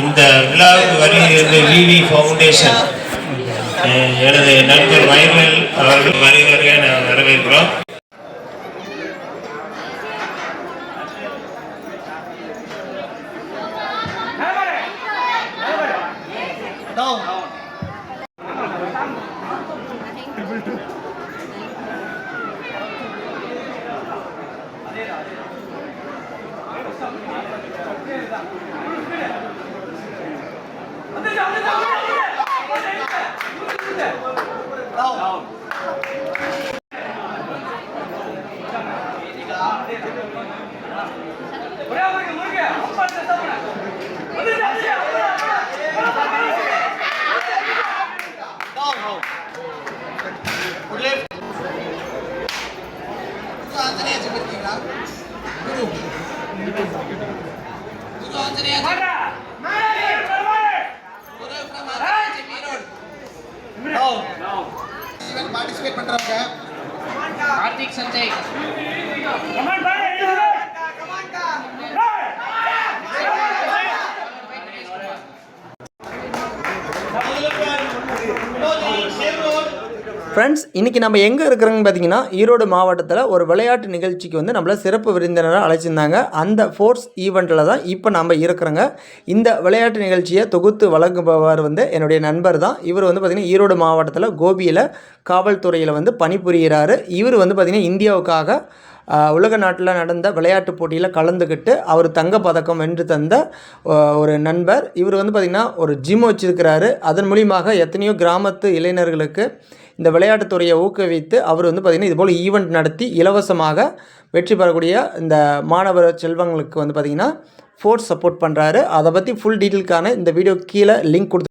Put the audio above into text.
இந்த விழாவுக்கு வருகிறது விவி ஃபவுண்டேஷன் எனது நண்பர் வைரல் அவர்கள் வருகிறவர்களை நான் வரவேற்கிறோம் Thank you. Anjaneyar Guru Guru Anjaneyar participate பண்றவங்க கார்த்திக் சஞ்சய். ஃப்ரெண்ட்ஸ் இன்றைக்கி நம்ம எங்கே இருக்கிறோங்கன்னு பார்த்தீங்கன்னா ஈரோடு மாவட்டத்தில் ஒரு விளையாட்டு நிகழ்ச்சிக்கு வந்து நம்மள சிறப்பு விருந்தினராக அழைச்சிருந்தாங்க. அந்த ஃபோர்ஸ் ஈவெண்ட்டில் தான் இப்போ நம்ம இருக்கிறோங்க. இந்த விளையாட்டு நிகழ்ச்சியை தொகுத்து வழங்குபவர் வந்து என்னுடைய நண்பர் தான். இவர் வந்து பார்த்திங்கன்னா ஈரோடு மாவட்டத்தில் கோபியில் காவல்துறையில் வந்து பணிபுரிகிறாரு இவர் வந்து பார்த்திங்கன்னா இந்தியாவுக்காக உலக நாட்டில் நடந்த விளையாட்டு போட்டியில் கலந்துக்கிட்டு அவர் தங்கப் பதக்கம் வென்று தந்த ஒரு நண்பர். இவர் வந்து பார்த்திங்கன்னா ஒரு ஜிம் வச்சுருக்கிறாரு. அதன் மூலியமாக எத்தனையோ கிராமத்து இளைஞர்களுக்கு இந்த விளையாட்டுத்துறையை ஊக்குவித்து அவர் வந்து பார்த்திங்கன்னா இதுபோல் ஈவெண்ட் நடத்தி இலவசமாக வெற்றி பெறக்கூடிய இந்த மாணவர் செல்வங்களுக்கு வந்து பார்த்திங்கன்னா ஃபோர்ஸ் சப்போர்ட் பண்ணுறாரு அதை பற்றி ஃபுல் டீட்டெயிலுக்கான இந்த வீடியோ கீழே லிங்க் கொடுத்து